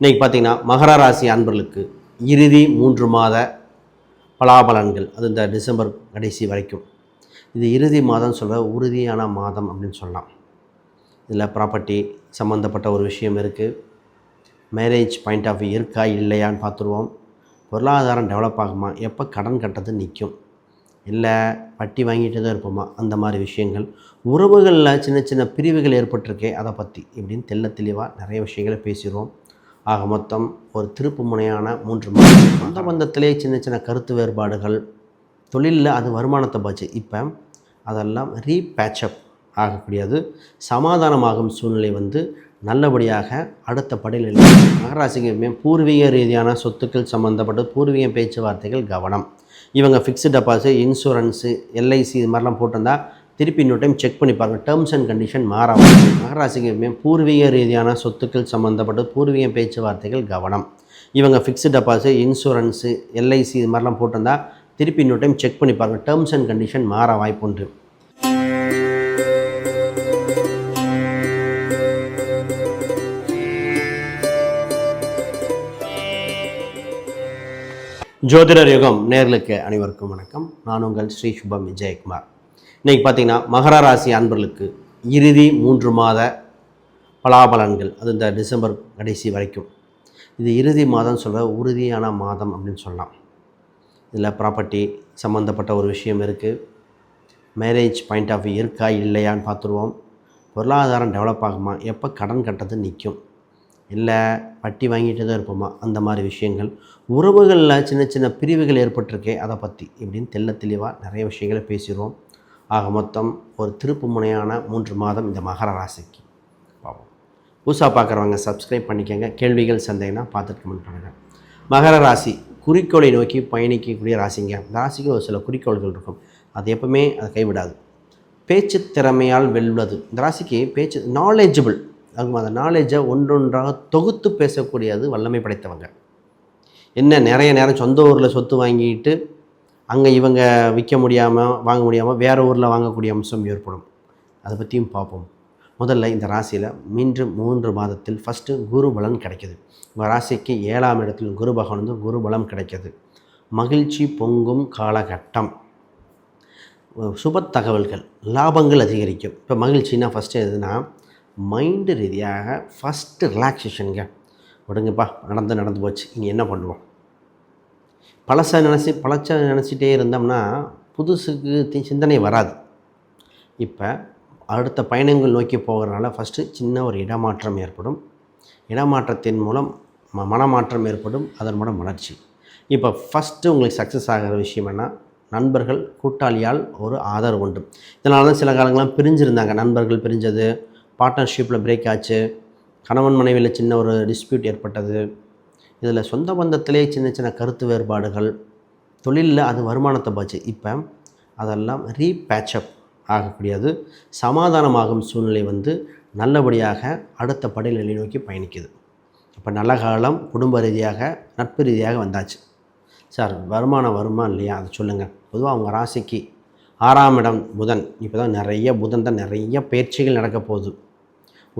இன்றைக்கி பார்த்தீங்கன்னா மகர ராசி அன்பர்களுக்கு இறுதி மூன்று மாத பலாபலன்கள். அது இந்த டிசம்பர் கடைசி வரைக்கும். இது இறுதி மாதம் சொல்ல உறுதியான மாதம் அப்படின்னு சொல்லலாம். இதில் ப்ராப்பர்ட்டி சம்மந்தப்பட்ட ஒரு விஷயம் இருக்குது மேரேஜ் பாயிண்ட் ஆஃப் வியூ இருக்கா இல்லையான்னு பார்த்துருவோம். பொருளாதாரம் டெவலப் ஆகுமா? எப்போ கடன் கட்டது நிற்கும் இல்லை வட்டி வாங்கிட்டு தான் இருப்போமா? அந்த மாதிரி விஷயங்கள். உறவுகளில் சின்ன சின்ன பிரிவுகள் ஏற்பட்டிருக்கே அதை பற்றி இப்படின்னு தெல்ல தெளிவாக நிறைய விஷயங்களை பேசிடுவோம். ஆக மொத்தம் ஒரு திருப்பு முனையான மூன்று மாதம் சொந்த பந்தத்திலே சின்ன சின்ன கருத்து வேறுபாடுகள் தொழிலில் அது வருமானத்தை பாச்சு இப்போ அதெல்லாம் ரீபேச்சப் ஆகக்கூடியது. சமாதானமாகும் சூழ்நிலை வந்து நல்லபடியாக அடுத்த படியில் மகராசிக்கு பூர்வீக ரீதியான சொத்துக்கள் சம்மந்தப்பட்ட பூர்வீக பேச்சுவார்த்தைகள் கவனம். இவங்க ஃபிக்ஸ்டு டெபாசிட் இன்சூரன்ஸு எல்ஐசி இது மாதிரிலாம் போட்டிருந்தா திருப்பி இன்னொரு டைம் செக் பண்ணி பாருங்கள் டேர்ம்ஸ் அண்ட் கண்டிஷன் மாறாமல் மகராசிக்கு பூர்வீக ரீதியான சொத்துக்கள் சம்மந்தப்பட்ட பூர்வீக பேச்சுவார்த்தைகள் கவனம். இவங்க ஃபிக்ஸ்டு டெபாசிட் இன்சூரன்ஸு எல்ஐசி இது மாதிரிலாம் போட்டிருந்தா திருப்பி இன்னொரு டைம் செக் பண்ணி பாருங்கள் டேர்ம்ஸ் அண்ட் கண்டிஷன் மாற வாய்ப்புண்டு ஜோதிடர் யுகம் நேர்களுக்கு அனைவருக்கும் வணக்கம். நான் உங்கள் ஸ்ரீ சுபம் விஜயகுமார். இன்றைக்கி பார்த்தீங்கன்னா மகர ராசி அன்பர்களுக்கு இறுதி மூன்று மாத பலாபலன்கள். அது இந்த டிசம்பர் கடைசி வரைக்கும். இது இறுதி மாதம் சொல்ல உறுதியான மாதம் அப்படின்னு சொல்லலாம். இதில் ப்ராப்பர்ட்டி சம்மந்தப்பட்ட ஒரு விஷயம் இருக்குது மேரேஜ் பாயிண்ட் ஆஃப் வியூ இருக்கா இல்லையான்னு பார்த்துருவோம். பொருளாதாரம் டெவலப் ஆகுமா? எப்போ கடன் கட்டது நிற்கும் இல்லை வட்டி வாங்கிட்டு தான் இருப்போமா? அந்த மாதிரி விஷயங்கள். உறவுகளில் சின்ன சின்ன பிரிவுகள் ஏற்பட்டிருக்கே அதை பற்றி இப்படின்னு தெள்ள தெளிவாக நிறைய விஷயங்களை பேசிடுவோம். ஆக மொத்தம் ஒரு திருப்பு முனையான மூன்று மாதம் இந்த மகர ராசிக்கு. பார்ப்போம் புதுசாக பார்க்குறவங்க சப்ஸ்கிரைப் பண்ணிக்கோங்க. கேள்விகள் சந்தேகம்னா பார்த்துட்டு கமெண்ட் பண்ணுங்கள் மகர ராசி குறிக்கோளை நோக்கி பயணிக்கக்கூடிய ராசிங்க. இந்த ராசிக்கு ஒரு சில குறிக்கோள்கள் இருக்கும். அது எப்பவுமே அதை கைவிடாது. பேச்சு திறமையால் வெல்வது. இந்த ராசிக்கு பேச்சு நாலேஜபிள் அவங்க அந்த நாலேஜை ஒன்றொன்றாக தொகுத்து பேசக்கூடியது வல்லமை படைத்தவங்க. என்ன நிறைய நேரம் சொந்த ஊரில் சொத்து வாங்கிட்டு அங்கே இவங்க விற்க முடியாமல் வாங்க முடியாமல் வேறு ஊரில் வாங்கக்கூடிய அம்சம் ஏற்படும். அதை பற்றியும் பார்ப்போம் முதல்ல இந்த ராசியில் மீண்டும் மூன்று மாதத்தில் ஃபஸ்ட்டு குரு பலன் கிடைக்கிது. உங்கள் ராசிக்கு ஏழாம் இடத்தில் குரு பகவான் வந்து குரு பலம் கிடைக்கிது. மகிழ்ச்சி பொங்கும் காலகட்டம். சுப தகவல்கள் லாபங்கள் அதிகரிக்கும். இப்போ மகிழ்ச்சின்னா ஃபஸ்ட்டு எதுனா மைண்டு ரீதியாக ஃபஸ்ட்டு ரிலாக்ஸேஷனுங்க விடுங்கப்பா நடந்து நடந்து போச்சு. இங்கே என்ன பண்ணுவோம்? பழசை நினச்சி பழச்ச நினச்சிட்டே இருந்தோம்னா புதுசுக்கு சிந்தனை வராது. இப்போ அடுத்த பயணங்கள் நோக்கி போகிறனால ஃபஸ்ட்டு சின்ன ஒரு இடமாற்றம் ஏற்படும். இடமாற்றத்தின் மூலம் ம மனமாற்றம் ஏற்படும். அதன் மூலம் வளர்ச்சி. இப்போ ஃபஸ்ட்டு உங்களுக்கு சக்ஸஸ் ஆகிற விஷயம் என்ன? நண்பர்கள் கூட்டாளியால் ஒரு ஆதரவு உண்டு. இதனால தான் சில காலங்களாம் பிரிஞ்சிருந்தாங்க. நண்பர்கள் பிரிஞ்சது பார்ட்னர்ஷிப்பில் பிரேக் ஆச்சு. கணவன் மனைவியில் சின்ன ஒரு டிஸ்பியூட் ஏற்பட்டது. இதில் சொந்த பந்தத்திலே சின்ன சின்ன கருத்து வேறுபாடுகள் தொழிலில் அது வருமானத்தை பாச்சு இப்போ அதெல்லாம் ரீபேச்சப் ஆகக்கூடியது. சமாதானமாகும் சூழ்நிலை வந்து நல்லபடியாக அடுத்த படிநிலை நோக்கி பயணிக்குது. இப்போ நல்ல காலம் குடும்ப ரீதியாக நட்பு ரீதியாக வந்தாச்சு. சார் வருமானம் வருமா இல்லையா? அதை சொல்லுங்கள் பொதுவாக அவங்க ராசிக்கு ஆறாம் இடம் புதன். இப்போ தான் நிறைய புதன் தான் நிறைய பயிற்சிகள் நடக்க போகுது.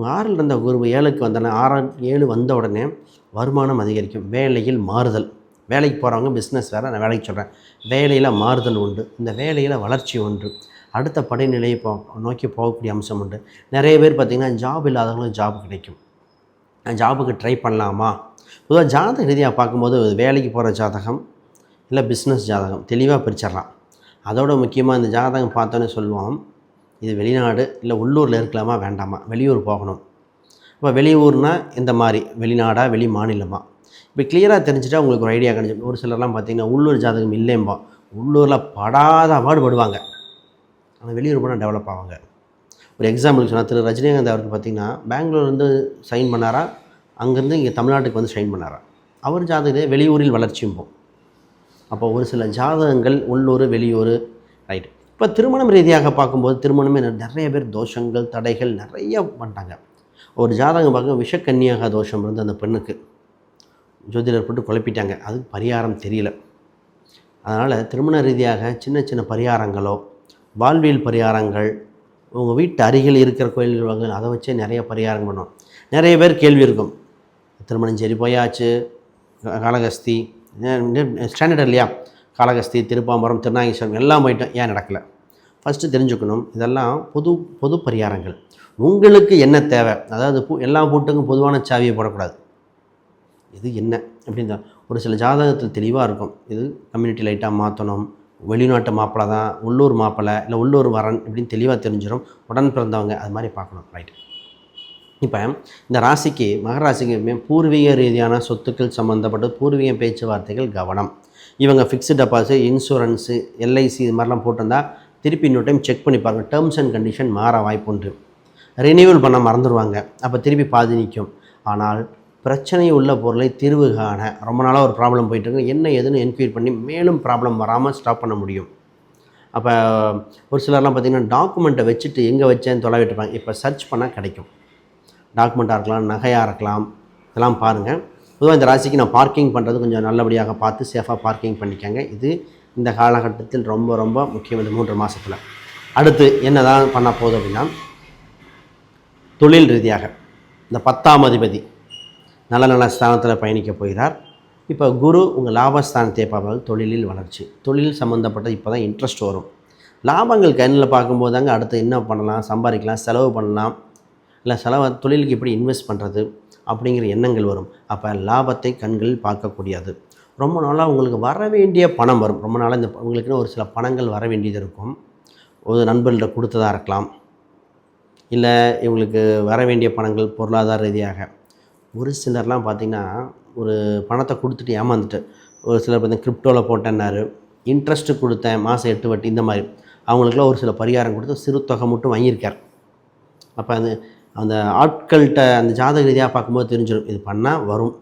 ஆறில் இருந்த குரு ஏழுக்கு வந்தன ஆறாம் ஏழு வந்த உடனே வருமானம் அதிகரிக்கும். வேலையில் மாறுதல். வேலைக்கு போகிறவங்க பிஸ்னஸ் வேறு நான் வேலைக்கு சொல்கிறேன் வேலையில் மாறுதல் உண்டு. இந்த வேலையில் வளர்ச்சி உண்டு. அடுத்த படிநிலையை போ நோக்கி போகக்கூடிய அம்சம் உண்டு. நிறைய பேர் பார்த்திங்கன்னா ஜாப் இல்லாதவங்களும் ஜாப் கிடைக்கும். ஜாபுக்கு ட்ரை பண்ணலாமா? பொதுவாக ஜாதக ரீதியாக பார்க்கும்போது வேலைக்கு போகிற ஜாதகம் இல்லை பிஸ்னஸ் ஜாதகம் தெளிவாக பிரிச்சிடலாம். அதோட முக்கியமாக இந்த ஜாதகம் பார்த்தோன்னே சொல்லுவோம். இது வெளிநாடு இல்லை உள்ளூரில் இருக்கலாமா? வேண்டாமா? வெளியூர் போகணும். இப்போ வெளியூர்னால் இந்த மாதிரி வெளிநாடா வெளி மாநிலமா? இப்போ கிளியராக தெரிஞ்சுட்டா உங்களுக்கு ஒரு ஐடியா கிடைச்சிடும். ஒரு சிலர்லாம் பார்த்தீங்கன்னா உள்ளூர் ஜாதகம் இல்லைம்பா. உள்ளூரில் படாத பாடுபடுவாங்க ஆனால் வெளியூர் போனால் டெவலப் ஆவாங்க. ஒரு எக்ஸாம்பிளுக்கு சொன்னால் திரு ரஜினிகாந்த் அவருக்கு பார்த்திங்கன்னா பெங்களூர்லேருந்து சைன் பண்ணாரா? அங்கேருந்து இங்கே தமிழ்நாட்டுக்கு வந்து சைன் பண்ணாரா? அவர் ஜாதகத்தை வெளியூரில் வளர்ச்சியும்போம் அப்போ ஒரு சில ஜாதகங்கள் உள்ளூர் வெளியூர் ரைட் இப்போ திருமணம் ரீதியாக பார்க்கும்போது திருமணமே நிறைய பேர் தோஷங்கள் தடைகள் நிறைய பண்ணிட்டாங்க. ஒரு ஜாதகம் பார்க்க விஷக்கன்னியாக தோஷம் இருந்து அந்த பெண்ணுக்கு ஜோதிடர் போட்டு குழப்பிட்டாங்க. அது பரிகாரம் தெரியல. அதனால் திருமண ரீதியாக சின்ன சின்ன பரிகாரங்களோ வாழ்வியல் பரிகாரங்கள் உங்கள் வீட்டு அருகில் இருக்கிற கோயில்கள் அதை வச்சே நிறைய பரிகாரம் பண்ணுவோம். நிறைய பேர் கேள்வி இருக்கும். திருமணஞ்சேரி போயாச்சு காலகஸ்தி காளகஸ்தி ஸ்டாண்டர்ட் இல்லையா? காளகஸ்தி திருப்பாம்பரம் திருநாகேஸ்வரம் எல்லாம் போயிட்டோம் ஏன் நடக்கலை? ஃபஸ்ட்டு தெரிஞ்சுக்கணும் இதெல்லாம் பொது பொது பரிகாரங்கள். உங்களுக்கு என்ன தேவை? அதாவது பூ எல்லா பூட்டுக்கும் பொதுவான சாவியை போடக்கூடாது. இது என்ன? அப்படின்னு தான் ஒரு சில ஜாதகத்தில் தெளிவாக இருக்கும். இது கம்யூனிட்டி லைட்டாக மாற்றணும் வெளிநாட்டு மாப்பிள்ளை தான் உள்ளூர் மாப்பிள்ளை இல்லை உள்ளூர் வரன் இப்படின்னு தெளிவாக தெரிஞ்சிடும் உடன் பிறந்தவங்க அது மாதிரி பார்க்கணும் ரைட் இப்போ இந்த ராசிக்கு மகராசிக்கு பூர்வீக ரீதியான சொத்துக்கள் சம்மந்தப்பட்ட பூர்வீக பேச்சுவார்த்தைகள் கவனம். இவங்க ஃபிக்ஸ்டு டெபாசிட் இன்சூரன்ஸு எல்ஐசி இது மாதிரிலாம் போட்டிருந்தா திருப்பி இன்னொரு டைம் செக் பண்ணி பாருங்கள் டேர்ம்ஸ் அண்ட் கண்டிஷன் மாற வாய்ப்புண்டு ரினியூவல் பண்ண மறந்துடுவாங்க அப்போ திருப்பி பாதி நிற்கும் ஆனால் பிரச்சனை உள்ள பொருளை தீர்வு காண ரொம்ப நாளாக ஒரு ப்ராப்ளம் போயிட்டுருக்கு என்ன ஏதுன்னு என்கொயரி பண்ணி மேலும் ப்ராப்ளம் வராமல் ஸ்டாப் பண்ண முடியும். அப்போ ஒரு சிலர்லாம் பார்த்திங்கன்னா டாக்குமெண்ட்டை வச்சுட்டு எங்கே வச்சேன்னு தொலை விட்டுருப்பாங்க. இப்போ சர்ச் பண்ணால் கிடைக்கும். டாக்குமெண்ட்டாக இருக்கலாம் நகையாக இருக்கலாம் இதெல்லாம் பாருங்கள் பொதுவாக இந்த ராசிக்கு நான் பார்க்கிங் பண்ணுறது கொஞ்சம் நல்லபடியாக பார்த்து சேஃபாக பார்க்கிங் பண்ணிக்கங்க. இது இந்த காலகட்டத்தில் ரொம்ப ரொம்ப முக்கியம் இந்த மூன்று மாதத்தில் அடுத்து என்ன தான் பண்ண போகுது அப்படின்னா தொழில் ரீதியாக இந்த பத்தாம் அதிபதி நல்ல நல்ல ஸ்தானத்தில் பயணிக்க போகிறார். இப்போ குரு உங்கள் லாபஸ்தானத்தை பார்ப்பாங்க தொழிலில் வளர்ச்சி. தொழில் சம்மந்தப்பட்ட இப்போ தான் இன்ட்ரெஸ்ட் வரும். லாபங்கள் கண்ணில் பார்க்கும்போது தாங்க அடுத்து என்ன பண்ணலாம் சம்பாதிக்கலாம் செலவு பண்ணலாம். இல்லை செலவு தொழிலுக்கு எப்படி இன்வெஸ்ட் பண்ணுறது அப்படிங்கிற எண்ணங்கள் வரும். அப்போ லாபத்தை கண்களில் பார்க்கக்கூடியது. ரொம்ப நாளாக உங்களுக்கு வர வேண்டிய பணம் வரும். ரொம்ப நாளாக இந்த உங்களுக்குன்னு ஒரு சில பணங்கள் வர வேண்டியது இருக்கும். ஒரு நண்பர்கள்ட்ட கொடுத்ததாக இருக்கலாம். இல்லை இவங்களுக்கு வர வேண்டிய பணங்கள் பொருளாதார ரீதியாக. ஒரு சிலர்லாம் பார்த்திங்கன்னா ஒரு பணத்தை கொடுத்துட்டு ஏமாந்துட்டு ஒரு சிலர் பார்த்தீங்கன்னா கிரிப்டோவில் போட்டேன்னாரு. இன்ட்ரெஸ்ட்டு கொடுத்தேன் மாதம் எட்டு வட்டி இந்த மாதிரி. அவங்களுக்குலாம் ஒரு சில பரிகாரம் கொடுத்து சிறு தொகை மட்டும் வாங்கியிருக்கார். அப்போ அது அந்த ஆட்கள்கிட்ட அந்த ஜாதக ரீதியாக பார்க்கும்போது தெரிஞ்சிடும் இது பண்ணால் வரும்.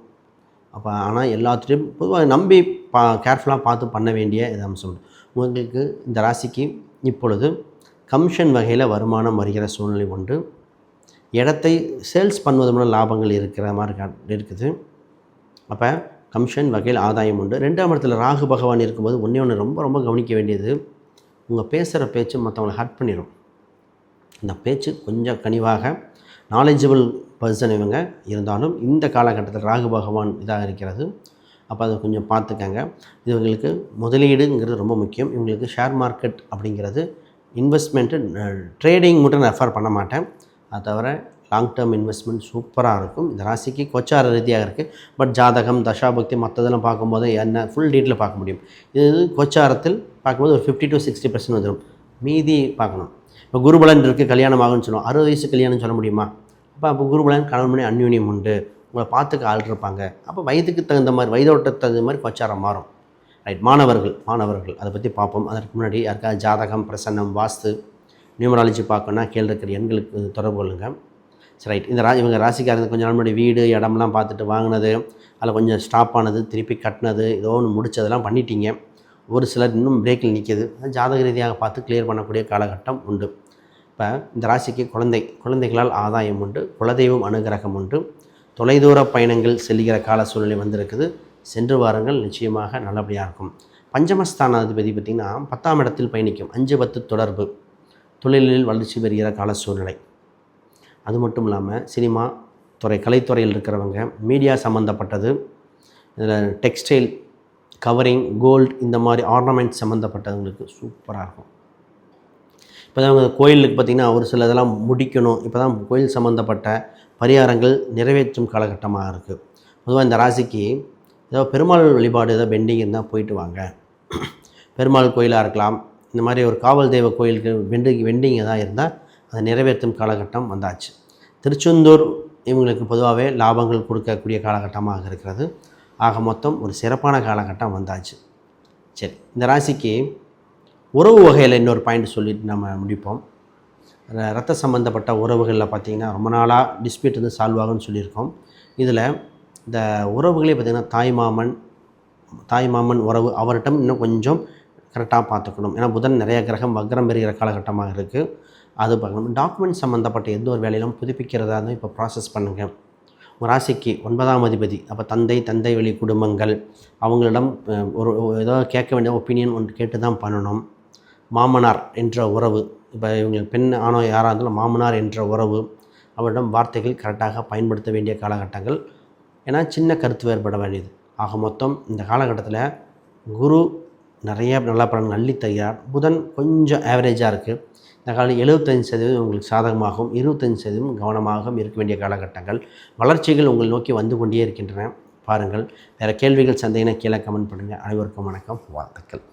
அப்போ ஆனால் எல்லாத்துலேயும் பொதுவாக நம்பி பா கேர்ஃபுல்லாக பார்த்து பண்ண வேண்டிய இது அம்சம் உங்களுக்கு இந்த ராசிக்கு இப்பொழுது கமிஷன் வகையில் வருமானம் வருகிற சூழ்நிலை உண்டு. இடத்தை சேல்ஸ் பண்ணுவது மூலம் லாபங்கள் இருக்கிற மாதிரி இருக்குது. அப்போ கமிஷன் வகையில் ஆதாயம் உண்டு. ரெண்டாம் இடத்துல ராகு பகவான் இருக்கும்போது ஒன்றே ஒன்று ரொம்ப ரொம்ப கவனிக்க வேண்டியது. உங்கள் பேசுகிற பேச்சு மற்றவங்களை ஹர்ட் பண்ணிடும் இந்த பேச்சு கொஞ்சம் கனிவாக நாலேஜபிள் பர்சன் இவங்க. இருந்தாலும் இந்த காலகட்டத்தில் ராகு பகவான் இதாக இருக்கிறது. அப்போ அதை கொஞ்சம் பார்த்துக்கங்க. இவங்களுக்கு முதலீடுங்கிறது ரொம்ப முக்கியம். இவங்களுக்கு ஷேர் மார்க்கெட் அப்படிங்கிறது இன்வெஸ்ட்மெண்ட்டு ட்ரேடிங் மட்டும் நான் ரெஃபர் பண்ண மாட்டேன். அது தவிர லாங் டேர்ம் இன்வெஸ்ட்மெண்ட் சூப்பராக இருக்கும். இந்த ராசிக்கு கொச்சார ரீதியாக இருக்குது பட் ஜாதகம் தசாபக்தி மற்றதெல்லாம் பார்க்கும்போது என்ன ஃபுல் டீட்டெயில் பார்க்க முடியும். இது கொச்சாரத்தில் பார்க்கும்போது ஒரு ஃபிஃப்டி டு சிக்ஸ்டி பர்சன்ட் வந்துடும் மீதி பார்க்கணும். இப்போ குருபலன் இருக்குது கல்யாணம் ஆகும்னு சொல்லுவோம். அறுபது வயசு கல்யாணம் சொல்ல முடியுமா? அப்போ அப்போ குருபலன் கணவன் மணி அந்யூன்யம் உண்டு. உங்களை பார்த்துக்க ஆள் இருப்பாங்க அப்போ வயதுக்கு தகுந்த மாதிரி வயதோட்டத்துக்கு தகுந்த மாதிரி கொச்சாரம் மாறும். ரைட் மாணவர்கள் மாணவர்கள் அதை பற்றி பார்ப்போம். அதற்கு முன்னாடி யாருக்காவது ஜாதகம் பிரசன்னம் வாஸ்து நியூமராலஜி பார்க்கணுன்னா கீழே இருக்கிற எண்களுக்கு தொடர்பு கொள்ளுங்கள் சரி ரைட் இந்த ரா இவங்க ராசிக்காரங்க கொஞ்சம் நாள் முன்னாடி வீடு இடம்லாம் பார்த்துட்டு வாங்கினது அதில் கொஞ்சம் ஸ்டாப் ஆனது திருப்பி கட்டினது ஏதோ ஒன்று முடிச்சதெல்லாம் பண்ணிட்டீங்க. ஒரு சிலர் இன்னும் பிரேக்கில் நிற்கிது. ஜாதக ரீதியாக பார்த்து கிளியர் பண்ணக்கூடிய காலகட்டம் உண்டு. இப்போ இந்த ராசிக்கு குழந்தை குழந்தைகளால் ஆதாயம் உண்டு குலதெய்வம் அனுகிரகம் உண்டு. தொலைதூர பயணங்கள் செல்கிற கால சூழ்நிலை வந்திருக்குது. சென்று வாருங்கள் நிச்சயமாக நல்லபடியாக இருக்கும். பஞ்சமஸ்தானாதிபதி பார்த்திங்கன்னா பத்தாம் இடத்தில் பயணிக்கும். அஞ்சு பத்து தொடர்பு. தொழிலில் வளர்ச்சி பெறுகிற கால சூழ்நிலை. அது மட்டும் இல்லாமல் சினிமா துறை கலைத்துறையில் இருக்கிறவங்க மீடியா சம்மந்தப்பட்டது இதில் டெக்ஸ்டைல் கவரிங் கோல்ட் இந்த மாதிரி ஆர்னமெண்ட் சம்மந்தப்பட்டவங்களுக்கு சூப்பராக இருக்கும். இப்போ தான் அவங்க கோயிலுக்கு பார்த்திங்கன்னா ஒரு சில இதெல்லாம் முடிக்கணும். இப்போ தான் கோயில் சம்மந்தப்பட்ட பரிகாரங்கள் நிறைவேற்றும் காலகட்டமாக இருக்குது பொதுவாக இந்த ராசிக்கு ஏதோ பெருமாள் வழிபாடு ஏதோ பெண்டிங் இருந்தால் போயிட்டு வாங்க. பெருமாள் கோயிலாக இருக்கலாம். இந்த மாதிரி ஒரு காவல் தெய்வ கோயிலுக்கு வெண்டிங் வெண்டிங் எதாவது இருந்தால் அதை நிறைவேற்றும் காலகட்டம் வந்தாச்சு. திருச்செந்தூர் இவங்களுக்கு பொதுவாகவே லாபங்கள் கொடுக்கக்கூடிய காலகட்டமாக இருக்கிறது. ஆக மொத்தம் ஒரு சிறப்பான காலகட்டம் வந்தாச்சு. சரி இந்த ராசிக்கு உறவு வகையில் இன்னொரு பாயிண்ட் சொல்லிட்டு நம்ம முடிப்போம். ரத்த சம்மந்தப்பட்ட உறவுகளில் பார்த்திங்கன்னா ரொம்ப நாளாக டிஸ்பியூட் வந்து சால்வ் ஆகும்னு சொல்லியிருக்கோம். இதில் இந்த உறவுகளே பார்த்திங்கன்னா தாய் மாமன் தாய் மாமன் உறவு அவர்கிட்ட இன்னும் கொஞ்சம் கரெக்டாக பார்த்துக்கணும். ஏன்னா புதன் நிறைய கிரகம் வக்ரம் பெறுகிற காலகட்டமாக இருக்குது அது பார்க்கணும். டாக்குமெண்ட் சம்மந்தப்பட்ட எந்த ஒரு வேலையிலும் புதுப்பிக்கிறதா இருந்தால் இப்போ ப்ராசஸ் பண்ணுங்கள் ராசிக்கு ஒன்பதாம் அதிபதி. அப்போ தந்தை தந்தை வழி குடும்பங்கள் அவங்களிடம் ஒரு ஒரு ஏதோ கேட்க வேண்டிய ஒப்பீனியன் ஒன்று கேட்டு தான் பண்ணணும். மாமனார் என்ற உறவு இப்போ இவங்க பெண் ஆணோ யாராக இருந்தாலும் மாமனார் என்ற உறவு அவரிடம் வார்த்தைகள் கரெக்டாக பயன்படுத்த வேண்டிய காலகட்டங்கள். ஏன்னா சின்ன கருத்து வேறுபட வேண்டியது. ஆக மொத்தம் இந்த காலகட்டத்தில் குரு நிறைய நல்ல பலன் அள்ளி தருகிறார் புதன் கொஞ்சம் ஆவரேஜாக இருக்குது இந்த காலம் எழுபத்தஞ்சு சதவீதம் உங்களுக்கு சாதகமாகவும் இருபத்தஞ்சு சதவீதம் கவனமாகவும் இருக்க வேண்டிய காலகட்டங்கள். வளர்ச்சிகள் உங்களை நோக்கி வந்து கொண்டே இருக்கின்றன. பாருங்கள். வேறு கேள்விகள் சந்தேகனை கீழே கமெண்ட் பண்ணுங்கள் அனைவருக்கும் வணக்கம். வாழ்த்துக்கள்.